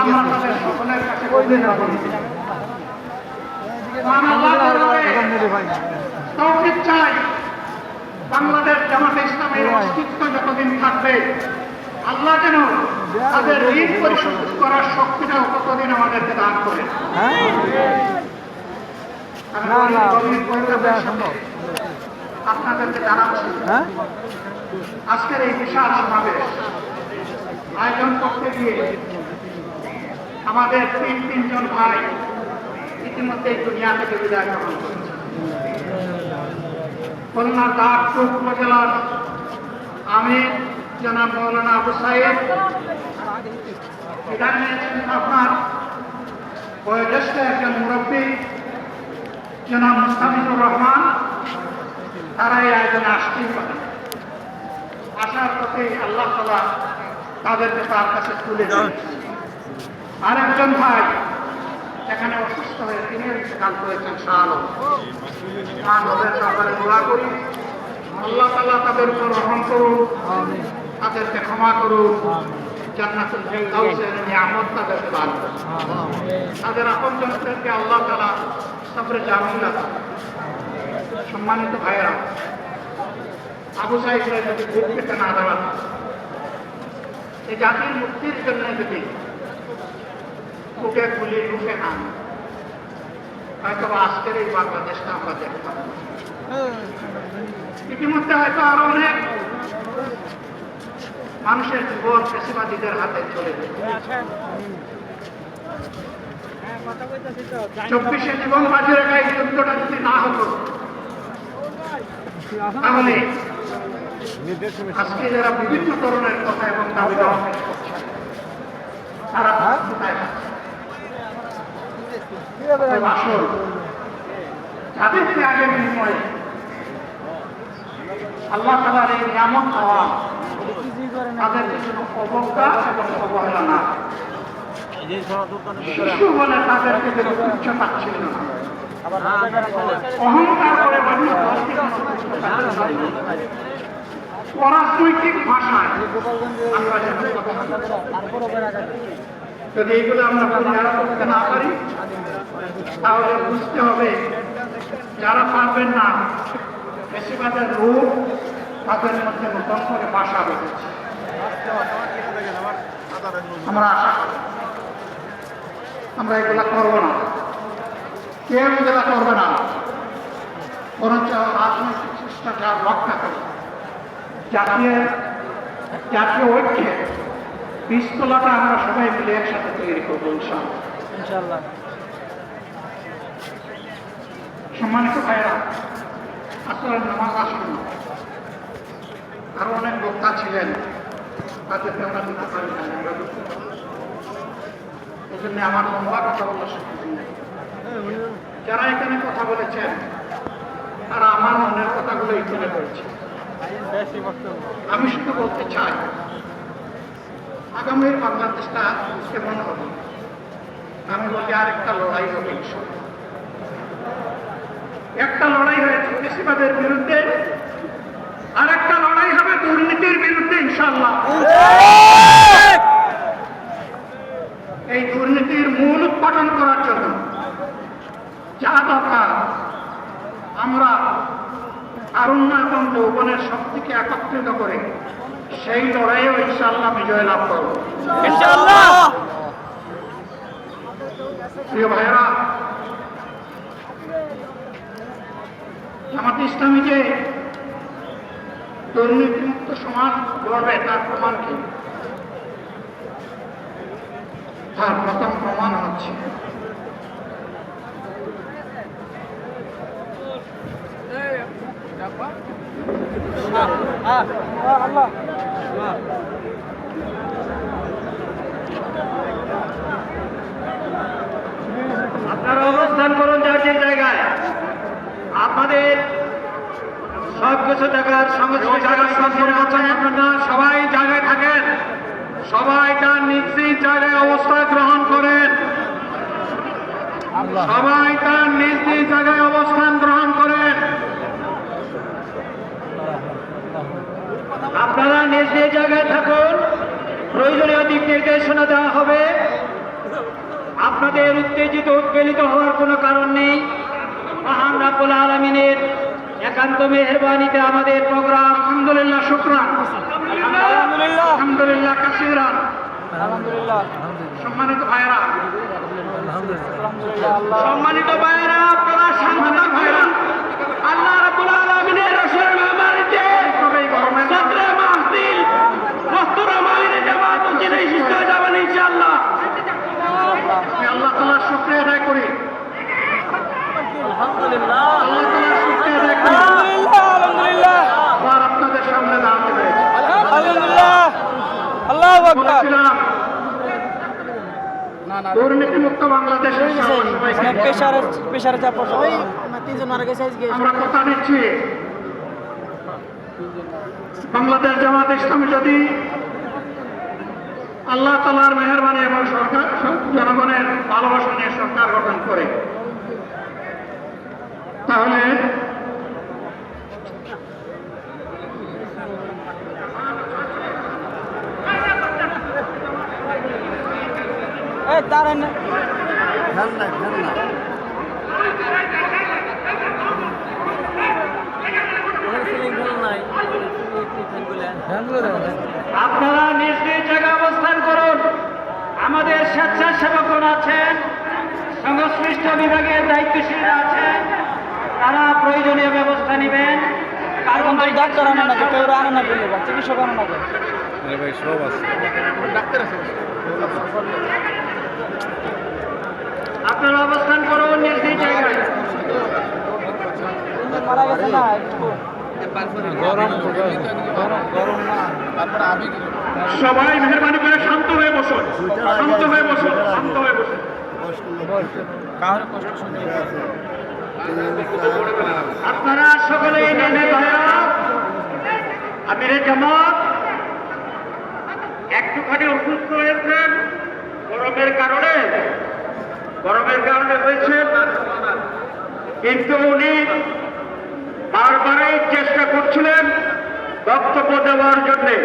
আমরা তাদের সকলের কাছে বলিদান করি। আল্লাহ তৌফিক চাই বাংলাদেশ জামাতে ইসলামের অস্তিত্ব যতদিন থাকবে আল্লাহ যেন তাদের ঋণ পরিশোধ করার শক্তিটাও ততদিন আমাদেরকে দান করে আপনাদেরকে জানাচ্ছি হ্যাঁ আজকের এই বিশাল সমাবেশ গিয়ে আমাদের তিন তিনজন ভাই ইতিমধ্যে দুনিয়া থেকে বিদায় গ্রহণ করেছে। খুলনার দাগপুর উপজেলার আমির জনাব মৌলানা আবু সাহেব নিয়েছেন আপনার বয়োজ্যেষ্ঠ একজন মুরব্বী জনাব মুস্তাফিজুর রহমান, তারা এই আয়োজনে আসতেই পারে আসার পথে আল্লাহ তালা তাদেরকে তার কাছে তুলে দেন। আর একজন ভাই এখানে অসুস্থ হয়ে তিনি ইন্তেকাল করেছেন শাহ মা নদের ব্যাপারে করি। আল্লাহ তালা তাদের উপর রহম করুন, তাদেরকে ক্ষমা করুন। তাদেরকে তাদের আল্লাহ তালা সম্মানিত ভাইয়েরা, আবু সাহেবরা যদি ভোট পেতে না দাঁড়ান এই জাতির মুক্তির জন্য যদি বুকে খুলি রুখে না হয়তো আজকের এই বাংলাদেশটা আমরা দেখতাম। ইতিমধ্যে হয়তো আরও অনেক মানুষের জীবন পেশিবাদীদের হাতে চলে যেত চব্বিশে জীবন বাজি রাখা যুদ্ধটা যদি না হতো, তাহলে আজকে যারা বিভিন্ন ধরনের কথা এবং দাবি দেওয়া করছে তারা যাচ্ছে? অতএব যাদের ত্যাগের বিনিময়ে আল্লাহ তালার এই নিয়ামত হওয়া তাদেরকে কোনো অবজ্ঞা এবং অবহেলা না। শিশু বলে তাদেরকে যেন তুচ্ছ পাচ্ছিল না। অহংকার করে মানুষ দলকে কোনো তুচ্ছ পাচ্ছিল না। পরাজনৈতিক ভাষায়। যদি এইগুলো আমরা পরিহার করতে না পারি, তাহলে বুঝতে হবে যারা পারবেন না, বেশিরভাগের রূপ তাদের মধ্যে নতুন করে বাসা আমরা আমরা এগুলা করব না। কেউ এগুলা করবে না। বরঞ্চ রাজনৈতিক শিষ্টাচার রক্ষা করবে জাতীয় জাতীয় বীজতলাটা আমরা সবাই মিলে একসাথে তৈরি করব ইনশাল্লাহ সম্মানিত আসলে নামাজ আসুন আরও অনেক বক্তা ছিলেন তাদেরকে আমরা দিতে পারি না আমরা বুঝতে পারি। এই জন্য আমার লম্বা কথা বলার সুযোগ নেই। যারা এখানে কথা বলেছেন তারা আমার মনের কথাগুলোই তুলে ধরেছে আমি শুধু বলতে চাই, আগামীর বাংলাদেশটা কেমন হবে আমি বলি আরেকটা লড়াই হবে। একটা লড়াই হয়েছে কৃষিবাদের বিরুদ্ধে আর একটা লড়াই হবে দুর্নীতির বিরুদ্ধে ইনশাল্লাহ এই দুর্নীতির মূল উৎপাদন করার জন্য যা দরকার আমরা তারুণ্য এবং যৌবনের শক্তিকে একত্রিত করে সেই লড়াইও ইনশাল্লাহ বিজয় লাভ করব। প্রিয় ভাইয়েরা জামাত ইসলামী যে দুর্নীতিমুক্ত সমাজ গড়বে তার প্রমাণ কি? তার প্রথম প্রমাণ হচ্ছে আপনারা অবস্থান করুন যার যে জায়গায়। আপনাদের সব কিছু জায়গার আপনারা সবাই জায়গায় থাকেন। সবাই তার নিজ জায়গায় অবস্থান গ্রহণ করেন। সবাই তার নিজ নিজ জায়গায় অবস্থান গ্রহণ করেন। আপনারা নিজ নিজ জায়গায় থাকুন। প্রয়োজনীয় দিক নির্দেশনা দেওয়া হবে। আপনাদের উত্তেজিত উৎপীড়িত হওয়ার কোনো কারণ নেই। মহান রাব্বুল আলমিনের একান্ত মেহরবানিতে আমাদের প্রোগ্রাম আলহামদুলিল্লাহ শুক্রান। আলহামদুলিল্লাহ। কাসিরান। সম্মানিত ভাইরা সম্মানিত ভাইরা আপনারা সাংবাদিক ভাইরা আল্লাহ রাব্বুল আলামিনের রসুলের মেহমানিতে সদরে মাহফিল মহতরম আমিনে জামাত উচিত শিষ্ট হয়ে যাবেন ইনশাআল্লাহ আমি আল্লাহ তাআলার শুকরিয়া আদায় করি আলহামদুলিল্লাহ আল্লাহ তাআলার শুকরিয়া আদায় করি আলহামদুলিল্লাহ আলহামদুলিল্লাহ আবার আপনাদের সামনে দাঁড়াতে পেরেছি আলহামদুলিল্লাহ আল্লাহ আকবার বলেছিলাম দুর্নীতি গেছে আমরা দিচ্ছি বাংলাদেশ জামাত ইসলামী যদি আল্লাহ তালার মেহরবানি এবং সরকার জনগণের ভালোবাসা নিয়ে সরকার গঠন করে তাহলে দাঁড়ান আপনারা নিজ নিজ জায়গায় অবস্থান করুন। আমাদের স্বেচ্ছাসেবকগণ আছেন সংশ্লিষ্ট বিভাগের দায়িত্বশীলরা আছেন। তারা প্রয়োজনীয় ব্যবস্থা নেবেন। কারণ তো ডাক্তার আনা না কেউ আনা না চিকিৎসক আনা না কেউ আপনারা অবস্থান করুন নিজ নিজ জায়গায় তিনজন মারা গেছে না। একটু সবাই মেহরবানি করে শান্ত হয়ে বসুন। শান্ত হয়ে বসুন শান্ত হয়ে বসুন। আপনারা সকলেই নেনে ভাইরা আমিরে জামাত একটুখানি অসুস্থ হয়েছেন গরমের কারণে গরমের কারণে হয়েছে কিন্তু উনি বারবারই চেষ্টা করছিলেন বক্তব্য দেওয়ার জন্যে।